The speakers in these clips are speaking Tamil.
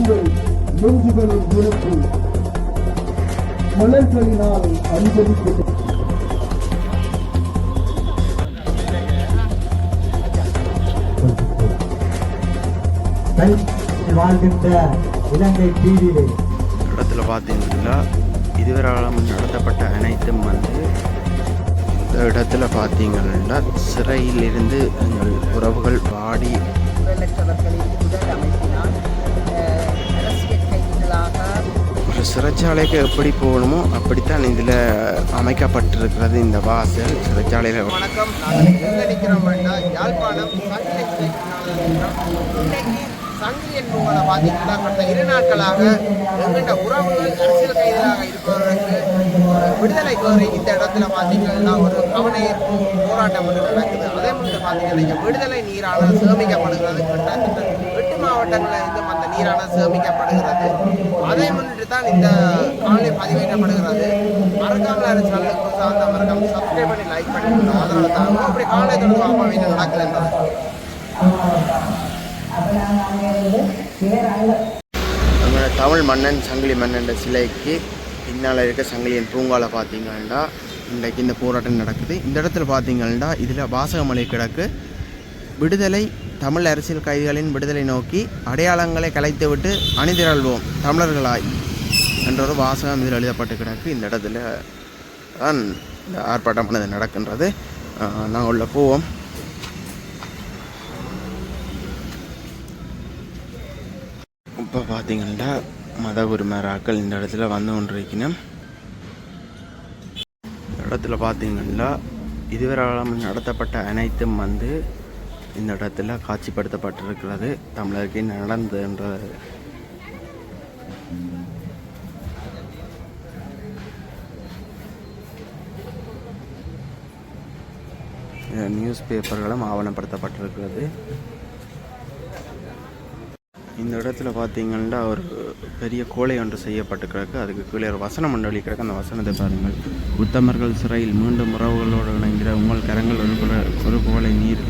உங்கள் நெஞ்சுகளின் விழுப்பு மலர்களினால் வாழ்கின்ற இலங்கை தீவிலே. இடத்துல பார்த்தீங்கன்னா இதுவரை நடத்தப்பட்ட அனைத்தும் வந்து இந்த இடத்துல பார்த்தீங்கன்னா சிறையில் இருந்து எங்கள் உறவுகள் வாடி சிறைச்சாலைக்கு எப்படி போகணுமோ அப்படித்தான் இதில் அமைக்கப்பட்டிருக்கிறது இந்த வாசல் சிறைச்சாலையில். வணக்கம். யாழ்ப்பாணம் சங்கிலி என்பவங்களை பார்த்தீங்கன்னா கடந்த இரு நாட்களாக எங்கள்ட உறவுகள் அரசியல் கைதிகளாக இருப்பவர்களுக்கு ஒரு விடுதலை கோரி இந்த இடத்துல பார்த்தீங்கன்னா ஒரு கவனை போராட்டம் ஒன்று நடக்குது. அதே மாதிரி பார்த்தீங்கன்னா விடுதலை நீரான சேமிக்கப்படுகிறது. கிட்டத்தட்ட எட்டு மாவட்டங்களில் இருந்தும் அந்த நீரான சேமிக்கப்படுகிறது. அதே முன்னிட்டு தான் இந்த காணொலி பதிவேற்றப்படுகிறது. மறக்காமல் சேனலுக்கு சார்ந்த மறக்காம சப்ஸ்கிரைப் பண்ணி லைக் பண்ணி அதனால தான் அப்படி காலை தொடர்ந்து அப்பா வீட்டில் நடக்கல தமிழ் மன்னன் சங்கிலி மன்னன் சிலைக்கு பின்னால் இருக்க சங்கிலியன் பூங்காவில் பார்த்தீங்கன்னா இன்றைக்கு இந்த போராட்டம் நடக்குது. இந்த இடத்துல பார்த்தீங்கன்னா இதில் வாசகமலை கிடக்கு விடுதலை தமிழ் அரசியல் கைதிகளின் விடுதலை நோக்கி அடையாளங்களை கலைத்துவிட்டு அணிதிரள்வோம் தமிழர்களாய் என்ற ஒரு வாசகம் இதில் எழுதப்பட்டு கிடக்கு. இந்த இடத்துல தான் இந்த ஆர்ப்பாட்டமானது நடக்கின்றது. நாங்கள் உள்ள போவோம். இப்போ பார்த்தீங்கன்னா மத உரிமையாக்கள் இந்த இடத்துல வந்து கொண்டிருக்கணும் இந்த இடத்துல பார்த்தீங்கன்னா இதுவரை நடத்தப்பட்ட அனைத்தும் வந்து இந்த இடத்துல காட்சிப்படுத்தப்பட்டிருக்கிறது. தமிழருக்கு நடந்ததுன்ற நியூஸ் பேப்பர்களும் ஆவணப்படுத்தப்பட்டிருக்கிறது. இந்த இடத்துல பார்த்தீங்கன்னா ஒரு பெரிய கோலை ஒன்று செய்யப்பட்டு கிடக்கு அதுக்கு கீழே ஒரு வசனம் மண்டலி கிடக்கு அந்த வசனத்தை பாருங்கள். உத்தமர்கள் சிறையில் மீண்டும் உறவுகளோடு இணைகிற உங்கள் கரங்கள் ஒரு குல ஒரு கோலை நீர்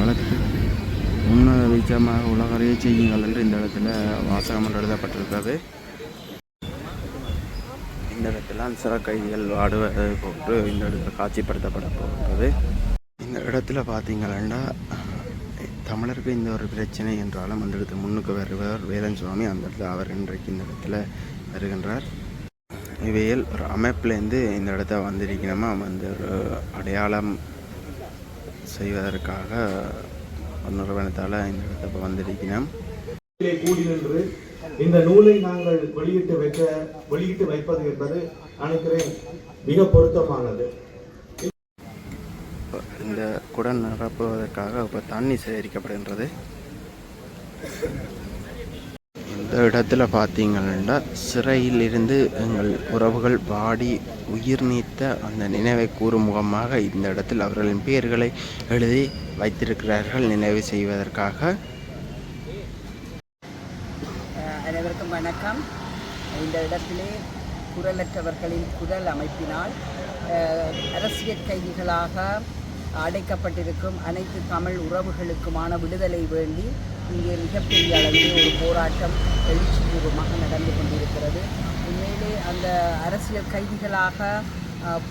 வளர்த்து உன்னத வீச்சமாக உலகறைய செய்யுங்கள் என்று இந்த இடத்துல வாசகம் ஒன்று எழுதப்பட்டிருக்கிறது. இந்த இடத்துல சிற கைதிகள் ஆடுவது போன்று இந்த இடத்துல காட்சிப்படுத்தப்பட போகிறது இந்த இடத்துல பார்த்தீங்கன்னா தமிழருக்கு இந்த ஒரு பிரச்சனை என்றாலும் அந்த இடத்துல முன்னுக்கு வருவர் வேலன் சுவாமி அந்த இடத்துல அவர் இன்றைக்கு இந்த இடத்துல வருகின்றார். இவையில் ஒரு அமைப்புலேருந்து இந்த இடத்த வந்திருக்கணுமா வந்து ஒரு அடையாளம் செய்வதற்காக ஒரு நிறுவனத்தால் இந்த இடத்த வந்திருக்கணும் இதிலே கூடி நின்று இந்த நூலை நாங்கள் வெளியிட்டு வைக்க வெளியிட்டு வைப்பது என்பது நினைக்கிறேன் மிக பொருத்தமானது. இந்த குடம் நிரப்புவதற்காக இப்போ தண்ணி சேகரிக்கப்படுகின்றது. இந்த இடத்துல பார்த்தீங்கன்னா சிறையில் இருந்து எங்கள் உறவுகள் வாடி உயிர் நீத்த அந்த நினைவை கூறும் முகமாக இந்த இடத்தில் அவர்களின் பெயர்களை எழுதி வைத்திருக்கிறார்கள். நினைவு செய்வதற்காக. அனைவருக்கும் வணக்கம். இந்த இடத்திலே குரலற்றவர்களின் குரல் அமைப்பினால் அரசியல் கைதிகளாக அடைக்கப்பட்டிருக்கும் அனைத்து தமிழ் உறவுகளுக்குமான விடுதலை வேண்டி இங்கே மிகப்பெரிய அளவில் ஒரு போராட்டம் எழுச்சிபூர்வமாக நடந்து கொண்டிருக்கிறது. உண்மையிலே அந்த அரசியல் கைதிகளாக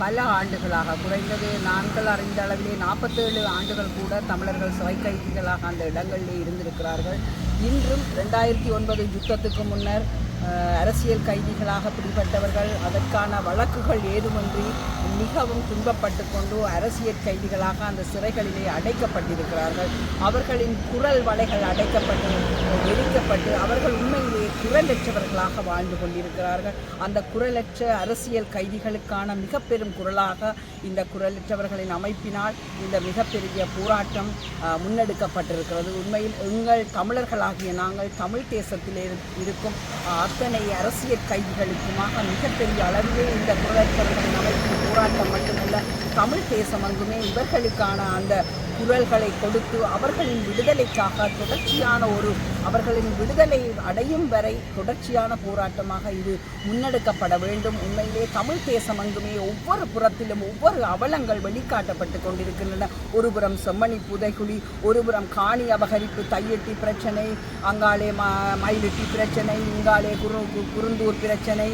பல ஆண்டுகளாக குறைந்தது நாங்கள் அறிந்த அளவிலே நாற்பத்தேழு ஆண்டுகள் கூட தமிழர்கள் சிறை கைதிகளாக அந்த இடங்களிலே இருந்திருக்கிறார்கள். இன்றும் ரெண்டாயிரத்தி ஒன்பது யுத்தத்துக்கு முன்னர் அரசியல் கைதிகளாக பிடிபட்டவர்கள் அதற்கான வழக்குகள் ஏதுமின்றி மிகவும் துன்பப்பட்டு கொண்டு அரசியல் கைதிகளாக அந்த சிறைகளிலே அடைக்கப்பட்டிருக்கிறார்கள். அவர்களின் குரல் வலைகள் அடைக்கப்பட்டு எரிக்கப்பட்டு அவர்கள் உண்மையிலேயே குரலற்றவர்களாக வாழ்ந்து கொண்டிருக்கிறார்கள். அந்த குரலற்ற அரசியல் கைதிகளுக்கான மிக பெரும் குரலாக இந்த குரலற்றவர்களின் அமைப்பினால் இந்த மிகப்பெரிய போராட்டம் முன்னெடுக்கப்பட்டிருக்கிறது. உண்மையில் எங்கள் தமிழர்களாகிய நாங்கள் தமிழ் தேசத்திலே இருக்கும் அத்தனை அரசியல் கைதிகளுக்குமாக மிகப்பெரிய அளவிலே இந்த குரலற்றவர்களின் அமைப்பின் போராட்டம் மட்டுமல்ல தமிழ் தேசம் அங்குமே இவர்களுக்கான அந்த குரல்களை கொடுத்து அவர்களின் விடுதலைக்காக தொடர்ச்சியான ஒரு அவர்களின் விடுதலை அடையும் வரை தொடர்ச்சியான போராட்டமாக இது முன்னெடுக்கப்பட வேண்டும். உண்மையிலே தமிழ் தேசம் அங்குமே ஒவ்வொரு புறத்திலும் ஒவ்வொரு அவலங்கள் வெளிக்காட்டப்பட்டு கொண்டிருக்கின்றன. ஒருபுறம் செம்மணி புதைகுழி ஒருபுறம் காணி அபகரிப்பு தையெட்டி பிரச்சனை அங்காலே ம மயிலிட்டி பிரச்சனை இங்காலே குரு கு- குருந்தூர் பிரச்சனை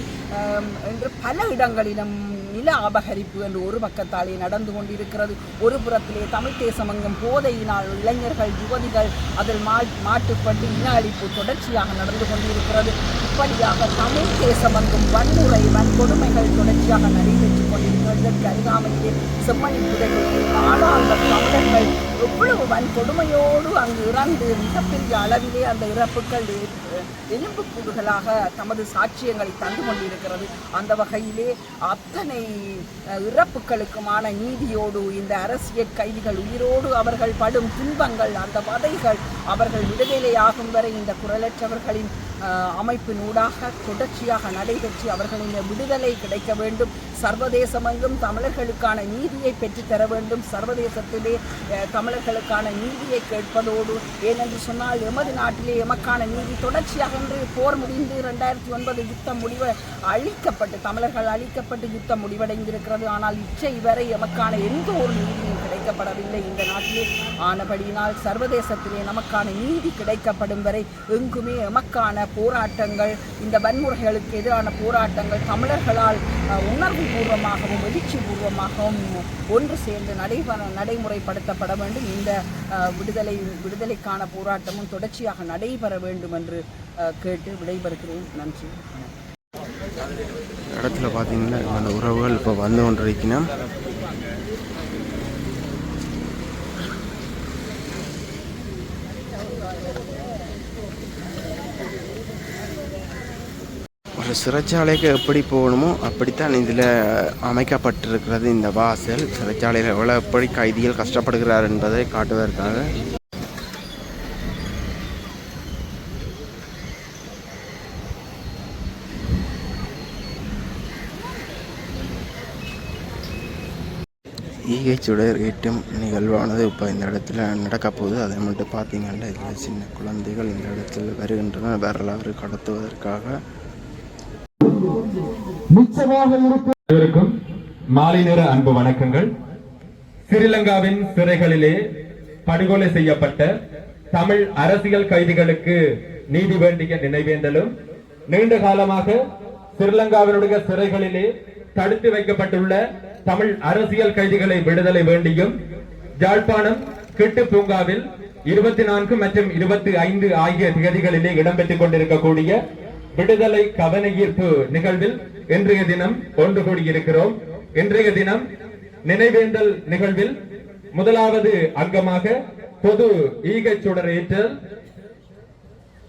என்று பல இடங்களிலும் நில அபகரிப்பு என்று ஒரு பக்கத்தாலே நடந்து கொண்டிருக்கிறது. ஒரு புறத்திலே தமிழ் தேசமங்கம் போதையினால் இளைஞர்கள் யுவதிகள் அதில் மா மாட்டுப்பட்டு இன அழிப்பு தொடர்ச்சியாக நடந்து கொண்டிருக்கிறது. இப்படியாக தமிழ் தேசமங்கும் வன்முறை வன்கொடுமைகள் தொடர்ச்சியாக நடைபெற்றுக் கொண்டிருக்கிறது. இதற்கு அருகாமையிலே செம்மணி புதைகளில் ஆளாந்த தமிழர்கள் எவ்வளவு வன்கொடுமையோடு அங்கு இறந்து மிகப்பெரிய அளவிலே அந்த இறப்புகள் எலும்பு கூடுகளாக தமது சாட்சியங்களை தந்து கொண்டிருக்கிறது. அந்த வகையிலே அத்தனை இறப்புகளுக்குமான நீதியோடு இந்த அரசியல் கைதிகள் உயிரோடு அவர்கள் படும் துன்பங்கள் அந்த வதைகள் அவர்கள் விடுதலையாகும் வரை இந்த குரலற்றவர்களின் அமைப்பினூடாக தொடர்ச்சியாக நடைபெற்று அவர்களின் விடுதலை கிடைக்க வேண்டும். சர்வதேசமெங்கும் தமிழர்களுக்கான நீதியை பெற்றுத்தர வேண்டும். சர்வதேசத்திலே தமிழர்களுக்கான நீதியை கேட்பதோடு ஏனென்று சொன்னால் எமது நாட்டிலே எமக்கான நீதி தொடர்ச்சியாக என்று போர் முடிந்து ரெண்டாயிரத்தி ஒன்பது யுத்தம் முடிவ அழிக்கப்பட்டு தமிழர்கள் அழிக்கப்பட்டு யுத்தம் முடிவடைந்திருக்கிறது. ஆனால் இச்சை வரை எமக்கான எந்த ஒரு நீதியும் கிடைக்கப்படவில்லை இந்த நாட்டிலே ஆனபடியினால் சர்வதேசத்திலே நமக்கான நீதி கிடைக்கப்படும் வரை எங்குமே எமக்கான போராட்டங்கள் இந்த வன்முறைகளுக்கு எதிரான போராட்டங்கள் தமிழர்களால் உணர்வு பூர்வமாகவும் எழுச்சி பூர்வமாகவும் ஒன்று சேர்ந்து நடைபெற நடைமுறைப்படுத்தப்பட வேண்டும். இந்த விடுதலை விடுதலைக்கான போராட்டமும் தொடர்ச்சியாக நடைபெற வேண்டும் என்று கேட்டு விடைபெறுகிறேன். நன்றி. இடத்துல பார்த்தீங்கன்னா அந்த உறவுகள் இப்போ வந்து கொண்டிருக்கணும் சிறைச்சாலைக்கு எப்படி போகணுமோ அப்படித்தான் இதில் அமைக்கப்பட்டிருக்கிறது இந்த வாசல். சிறைச்சாலையில் எவ்வளோ எப்படி கைதிகள் கஷ்டப்படுகிறார் என்பதை காட்டுவதற்காக. ஈகைச்சுடர் சுடர் ஈட்டும் நிகழ்வானது இப்போ இந்த இடத்துல நடக்க போகுது. அதை மட்டும் பார்த்தீங்கன்னா இதில் சின்ன குழந்தைகள் இந்த இடத்துல வருகின்றன வரலாறு கடத்துவதற்காக நிச்சயமாக இருக்கும் மாலை நேர அன்பு வணக்கங்கள். ஸ்ரீலங்காவின் சிறைகளிலே படுகொலை செய்யப்பட்ட தமிழ் அரசியல் கைதிகளுக்கு நீதி வேண்டிய நினைவேந்தலும் நீண்ட காலமாக ஸ்ரீலங்காவினுடைய சிறைகளிலே தடுத்து வைக்கப்பட்டுள்ள தமிழ் அரசியல் கைதிகளை விடுதலை வேண்டியும் யாழ்ப்பாணம் கிட்டு பூங்காவில் இருபத்தி நான்கு மற்றும் இருபத்தி ஐந்து ஆகிய திகதிகளிலே இடம்பெற்றுக் கொண்டிருக்கக்கூடிய விடுதலை கவன ஈர்ப்பு நிகழ்வில் இன்றைய தினம் ஒன்று கூடியிருக்கிறோம். இன்றைய தினம் நினைவேந்தல் நிகழ்வில் முதலாவது அங்கமாக பொது ஈகச் சுடர் ஏற்றல்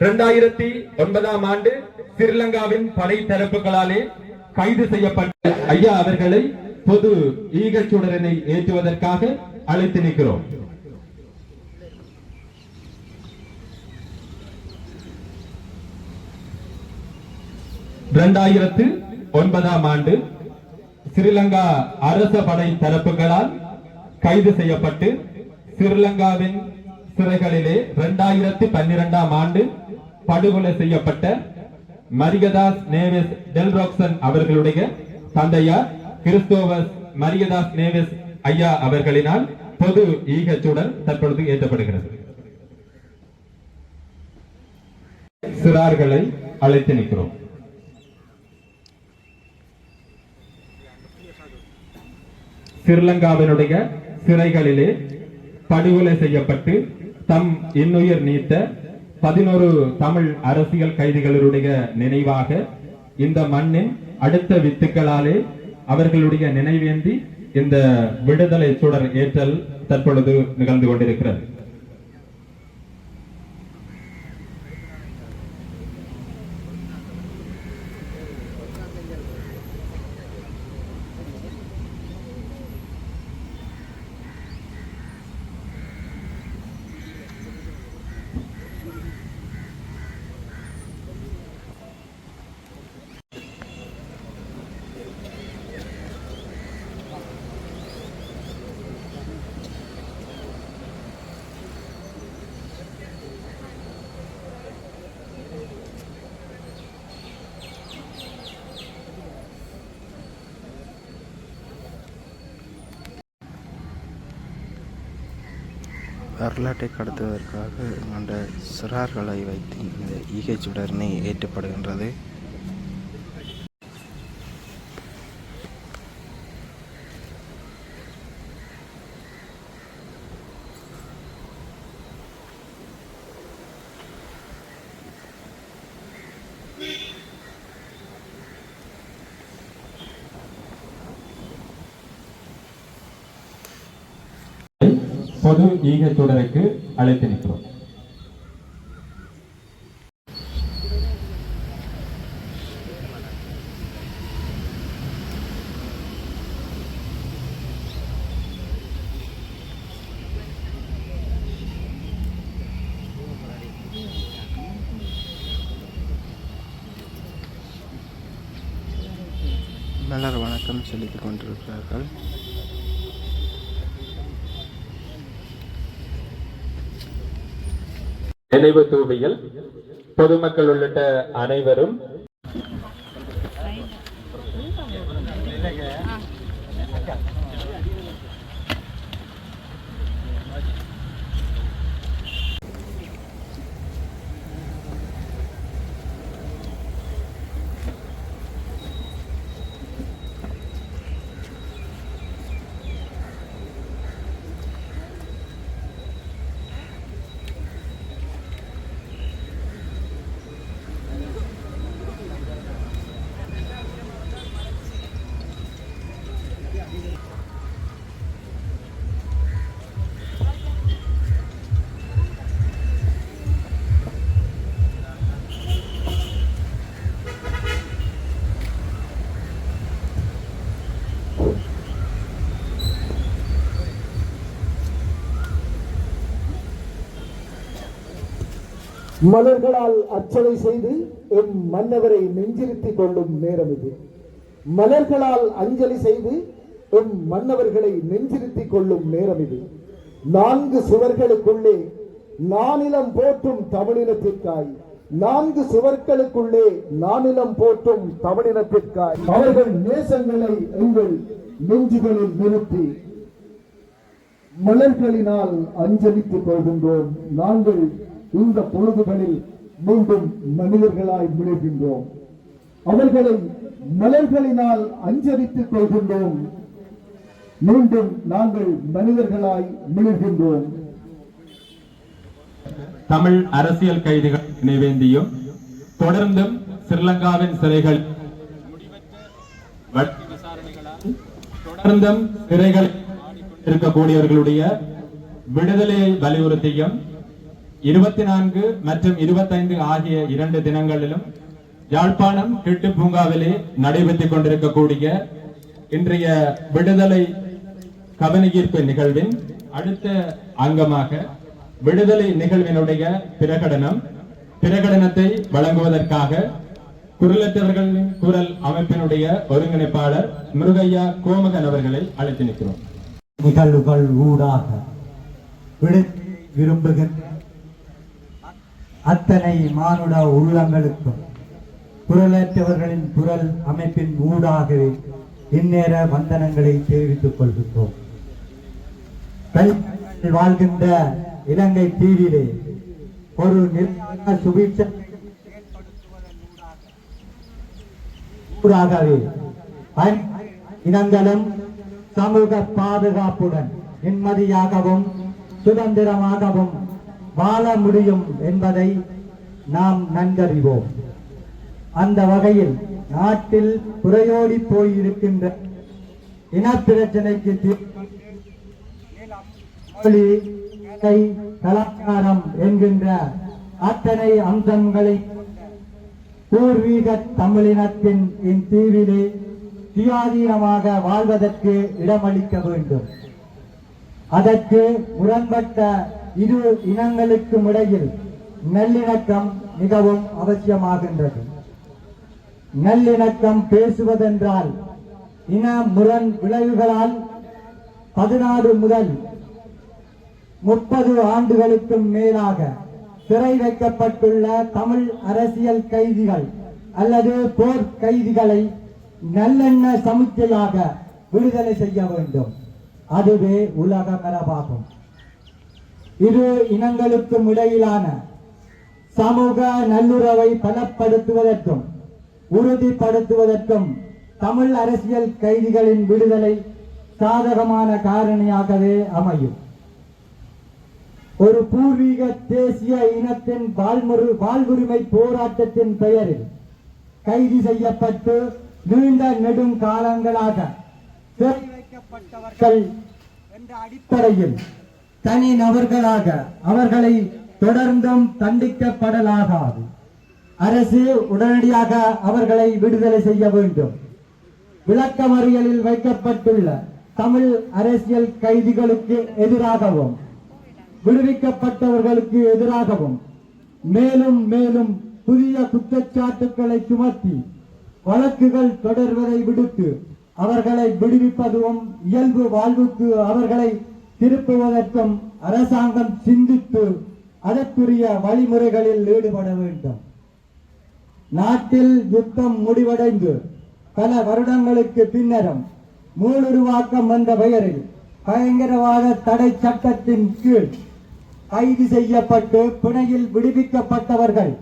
இரண்டாயிரத்தி ஒன்பதாம் ஆண்டு ஸ்ரீலங்காவின் படை தரப்புகளாலே கைது செய்யப்பட்ட ஐயா அவர்களை பொது ஈகச் சுடரனை ஏற்றுவதற்காக அழைத்து நிற்கிறோம். இரண்டாயிரத்து ஒன்பதாம் ஆண்டு ஸ்ரீலங்கா அரச படை தரப்புகளால் கைது செய்யப்பட்டு ஸ்ரீலங்காவின் சிறைகளிலே இரண்டாயிரத்தி பன்னிரெண்டாம் ஆண்டு படுகொலை செய்யப்பட்ட மரியதாஸ் நேவிஸ் டெல்ராக்சன் அவர்களுடைய தந்தையார் கிறிஸ்தோவஸ் மரியதாஸ் நேவிஸ் ஐயா அவர்களினால் பொது ஈகச்சுடன் தற்பொழுது ஏற்றப்படுகிறது. சிறார்களை அழைத்து நிற்கிறோம். ஸ்ரீலங்காவினுடைய சிறைகளிலே படுகொலை செய்யப்பட்டு தம் இன்னுயிர் நீத்த பதினோரு தமிழ் அரசியல் கைதிகளுடைய நினைவாக இந்த மண்ணின் அடுத்த வித்துக்களாலே அவர்களுடைய நினைவேந்தி இந்த விடுதலை சுடர் ஏற்றல் தற்பொழுது நிகழ்ந்து கொண்டிருக்கிறது. வரலாற்றை கடத்துவதற்காக அந்த சிறார்களை வைத்து இந்த ஈகைச்சுடர்னை ஏற்றப்படுகின்றது பொது ஈக தொடருக்கு அழைத்து நிற்கிறோம். மலர் வணக்கம் செலுத்திக் கொண்டிருக்கிறார்கள். நினைவு தூவியில் பொதுமக்கள் உள்ளிட்ட அனைவரும் மலர்களால் அர்ச்சனை செய்து எம் மன்னவரை நெஞ்சிருத்திக் கொள்ளும் நேரம் இது. மலர்களால் அஞ்சலி செய்து எம் மன்னவர்களை நெஞ்சிருத்திக் கொள்ளும் நேரம் இது. நான்கு சுவர்களுக்குள்ளே நானிலம் போற்றும் தமிழினத்திற்காய். நான்கு சுவர்களுக்குள்ளே நானிலம் போற்றும் தமிழினத்திற்காய். அவர்கள் நேசங்களை எங்கள் நெஞ்சுகளில் நிறுத்தி மலர்களினால் அஞ்சலித்துக் கொள்கின்றோம். நாங்கள் இந்த பொழுதுகளில் மீண்டும் மனிதர்களாய் மிளகின்றோம் அவர்களை மலர்களினால் அஞ்சரித்துக் கொள்கின்றோம். மீண்டும் நாங்கள் மனிதர்களாய் மிளகின்றோம் தமிழ் அரசியல் கைதிகள் நினைவேந்தியும் தொடர்ந்தும் ஸ்ரீலங்காவின் சிறைகள் தொடர்ந்தும் சிறைகள் இருக்கக்கூடியவர்களுடைய விடுதலையை வலியுறுத்தியும் இருபத்தி நான்கு மற்றும் இருபத்தைந்து ஆகிய இரண்டு தினங்களிலும் யாழ்ப்பாணம் கிட்டு பூங்காவிலே நடைபெற்றுக் கொண்டிருக்கக்கூடிய இன்றைய விடுதலை கவனஈர்ப்பு நிகழ்வின் அடுத்த அங்கமாக விடுதலை நிகழ்வினுடைய பிரகடனம் பிரகடனத்தை வழங்குவதற்காக குரலற்றவர்களின் குரல் அமைப்பினுடைய ஒருங்கிணைப்பாளர் முருகையா கோமகன் அவர்களை அழைத்து நிற்கிறோம். நிகழ்வுகள் ஊடாக விடு விரும்புகின்ற அத்தனை மானுட உள்ளங்களுக்கும் குரலற்றவர்களின் குரல் அமைப்பின் ஊடாகவே இந்நேர வந்தனங்களை தெரிவித்துக் கொள்கின்றோம். வாழ்கின்ற இலங்கை தீவிலே ஒரு நிர்வாக சுபீட்ச ஊடாகவே இனங்களும் சமூக பாதுகாப்புடன் நிம்மதியாகவும் சுதந்திரமாகவும் வாழ முடியும் என்பதை நாம் நன்கறிவோம். அந்த வகையில் நாட்டில் புறையோடி போயிருக்கின்ற இனப்பிரச்சனைக்கு பிரச்சனைக்கு மொழி கலை, கலாச்சாரம் என்கின்ற அத்தனை அம்சங்களை பூர்வீக தமிழினத்தின் இத்தீவிலே சுயாதீனமாக வாழ்வதற்கு இடமளிக்க வேண்டும். அதற்கு முரண்பட்ட இரு இனங்களுக்கும் இடையில் நல்லிணக்கம் மிகவும் அவசியமாகின்றது. நல்லிணக்கம் பேசுவதென்றால் இன முரண் விளைவுகளால் பதினாறு முதல் முப்பது ஆண்டுகளுக்கும் மேலாக சிறை வைக்கப்பட்டுள்ள தமிழ் அரசியல் கைதிகள் அல்லது போர் கைதிகளை நல்லெண்ண சமுச்சையாக விடுதலை செய்ய வேண்டும். அதுவே உலக மரபாகும். இரு இனங்களுக்கும் இடையிலான சமூக நல்லுறவை பலப்படுத்துவதற்கும் உறுதிப்படுத்துவதற்கும் தமிழ் அரசியல் கைதிகளின் விடுதலை சாதகமான காரணியாகவே அமையும். ஒரு பூர்வீக தேசிய இனத்தின் வாழ்முறை வாழ்வுரிமை போராட்டத்தின் பெயரில் கைது செய்யப்பட்டு நீண்ட நெடும் காலங்களாக வைக்கப்பட்டவர்கள் என்ற அடிப்படையில் தனி நபர்களாக அவர்களை தொடர்ந்தும் தண்டிக்கப்படலாகாது. அரசு உடனடியாக அவர்களை விடுதலை செய்ய வேண்டும். விளக்கமறியலில் வைக்கப்பட்டுள்ள தமிழ் அரசியல் கைதிகளுக்கு எதிராகவும் விடுவிக்கப்பட்டவர்களுக்கு எதிராகவும் மேலும் மேலும் புதிய குற்றச்சாட்டுக்களை சுமத்தி வழக்குகள் தொடர்வதை விடுத்து அவர்களை விடுவிப்பதும் இயல்பு வாழ்வுக்கு அவர்களை திருப்புவதற்கும் அரசாங்கம் சிந்தித்து அதற்குரிய வழிமுறைகளில் ஈடுபட வேண்டும். நாட்டில் யுத்தம் முடிவடைந்து பல வருடங்களுக்கு பின்னரும் மூலுருவாக்கம் வந்த பெயரில் பயங்கரவாத தடை சட்டத்தின் கீழ் கைது செய்யப்பட்டு பிணையில் விடுவிக்கப்பட்டவர்கள்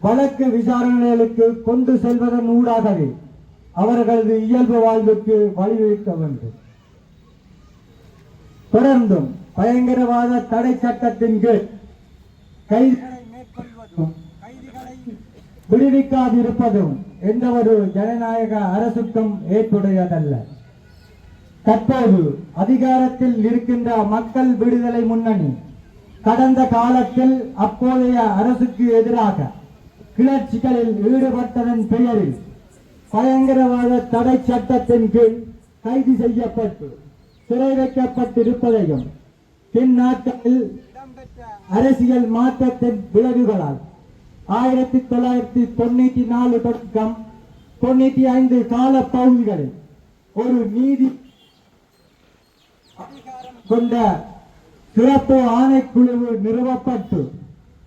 வழக்கு விசாரணைகளுக்கு கொண்டு செல்வதன் ஊடாகவே அவர்களது இயல்பு வாழ்வுக்கு வழிவகுக்க வேண்டும். தொடர்ந்தும் பயங்கரவாத தடை சட்டத்தின் கீழ் கைதிகளை விடுவிக்காதிருப்பதும் எந்த ஒரு ஜனநாயக அரசுக்கும் ஏற்புடையதல்ல. தற்போது அதிகாரத்தில் இருக்கின்ற மக்கள் விடுதலை முன்னணி கடந்த காலத்தில் அப்போதைய அரசுக்கு எதிராக கிளர்ச்சிகளில் ஈடுபட்டதன் பெயரில் பயங்கரவாத தடை சட்டத்தின் கீழ் கைது செய்யப்பட்டு சிறை வைக்கப்பட்டிருப்பதையும் பின்னாட்களில் அரசியல் மாற்றத்தின் விளைவுகளால் ஆயிரத்தி தொள்ளாயிரத்தி தொண்ணூத்தி நாலு தொடக்கம் தொண்ணூத்தி ஐந்து கால பகுதிகளில் ஒரு நீதி கொண்ட சிறப்பு ஆணைக்குழு நிறுவப்பட்டு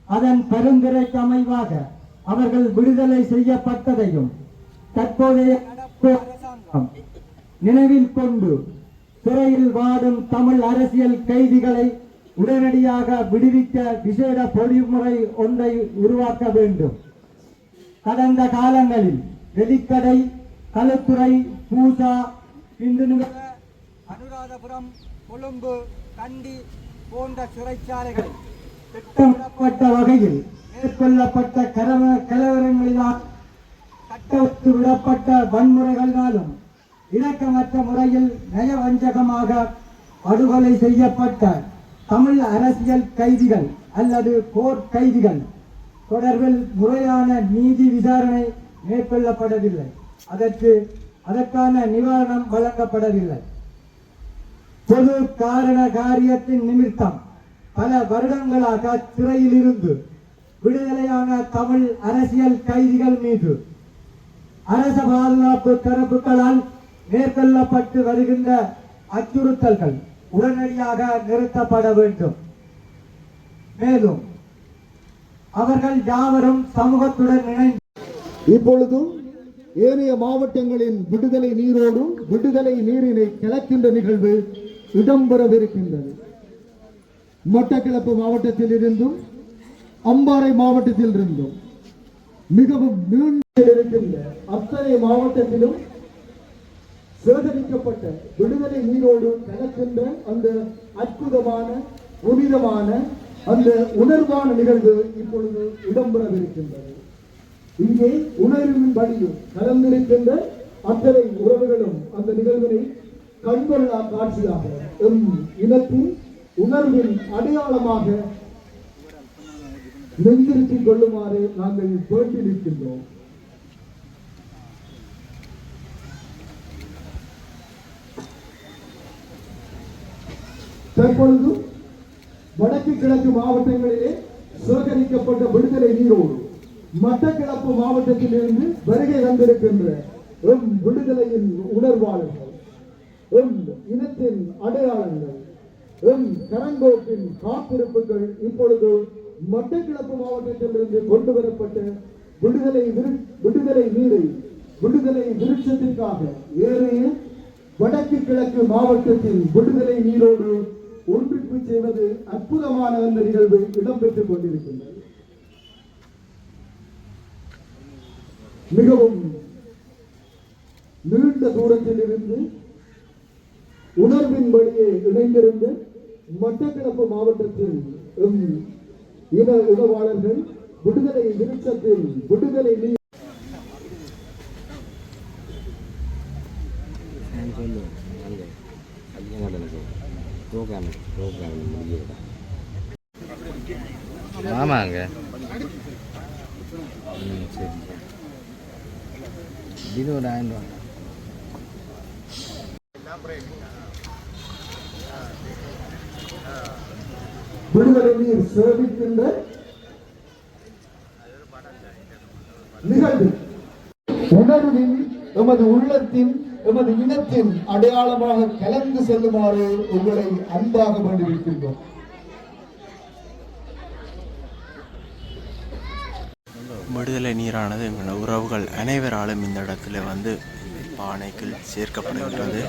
அதன் பரிந்துரைக்கு அமைவாக அவர்கள் விடுதலை செய்யப்பட்டதையும் தற்போதைய நினைவில் கொண்டு சிறையில் வாடும் தமிழ் அரசியல் கைதிகளை உடனடியாக விடுவிக்க விசேட பொறிமுறை ஒன்றை உருவாக்க வேண்டும். கடந்த காலங்களில் வெலிக்கடை களுத்துறை பூசா இந்துநுகர அனுராதபுரம் கொழும்பு கண்டி போன்ற சிறைச்சாலைகள் திட்டமிடப்பட்ட வகையில் மேற்கொள்ளப்பட்ட கலவரங்களினால் கட்டவிட்டு விடப்பட்ட வன்முறைகளினாலும் இணக்கமற்ற முறையில் நயவஞ்சகமாக படுகொலை செய்யப்பட்ட தமிழ் அரசியல் கைதிகள் அல்லது போர் கைதிகள் தொடர்பில் முறையான நீதி விசாரணை மேற்கொள்ளப்படவில்லை. அதற்கு அதற்கான நிவாரணம் வழங்கப்படவில்லை. பொது காரண காரியத்தின் நிமித்தம் பல வருடங்களாக சிறையில் இருந்து விடுதலையான தமிழ் அரசியல் கைதிகள் மீது அரச பாதுகாப்பு தரப்புகளால் மேற்கொள்ளப்பட்டு வருகின்ற அச்சுறுத்தல்கள் உடனடியாக நிறுத்தப்பட வேண்டும். மேலும் அவர்கள் யாவரும் சமூகத்துடன் இணைந்து இப்பொழுதும் ஏனைய மாவட்டங்களின் விடுதலை நீரோடும் விடுதலை நீரினை கலக்கின்ற நிகழ்வு இடம்பெறவிருக்கின்றது. மட்டக்களப்பு மாவட்டத்தில் இருந்தும் அம்பாறை மாவட்டத்தில் இருந்தும் மிகவும் நீண்டில் இருக்கின்ற அத்தனை மாவட்டத்திலும் சேதரிக்கப்பட்ட விடுதலை நீரோடு கலக்கின்ற அந்த அற்புதமான புனிதமான அந்த உணர்வான நிகழ்வு இப்பொழுது இடம்பெறவிருக்கின்றது. இங்கே உணர்வின் வழியும் கலந்திருக்கின்ற அத்தனை உறவுகளும் அந்த நிகழ்வினை கண்கொள்ளா காட்சியாக எம் இனத்தின் உணர்வின் அடையாளமாக நெஞ்சிருத்திக் கொள்ளுமாறு நாங்கள் வேண்டி நிற்கின்றோம் தற்பொழுது வடக்கு கிழக்கு மாவட்டங்களிலே சேகரிக்கப்பட்ட விடுதலை நீரோடு மட்டக்களப்பு மாவட்டத்திலிருந்து வருகை தந்திருக்கின்ற எம் விடுதலையின் உணர்வாளர்கள் எம் இனத்தின் அடையாளங்கள் எம் கரங்கோப்பின் காத்திருப்புகள் இப்பொழுது மட்டக்கிழப்பு மாவட்டத்திலிருந்து கொண்டு வரப்பட்ட விடுதலை விடுதலை நீரை விடுதலை விருட்சத்திற்காக ஏறைய வடக்கு கிழக்கு மாவட்டத்தின் விடுதலை நீரோடு ஒன்றிப்பு செய்வது அற்புதமான அந்த நிகழ்வு இடம்பெற்றுக் கொண்டிருக்கின்றது. மிகவும் நீண்ட தூரத்தில் இருந்து உணர்வின் வழியே இணைந்திருந்து மட்டக்கிழப்பு மாவட்டத்தில் இன உணவாளர்கள் விடுதலை விருட்சத்தில் விடுதலை இது ஒரு ஆயிரம் விடுதலை நீர் சேவிக்கின்ற நிகழ்வு உணர்வின் எமது உள்ளத்தின் எமது இனத்தின் அடையாளமாக கலந்து செல்லுமாறு உங்களை அன்பாக வேண்டியிருக்கின்றோம் விடுதலை நீரானது எங்களோட உறவுகள் அனைவராலும் இந்த இடத்துல வந்து பானைக்குள் சேர்க்கப்படுகின்றது.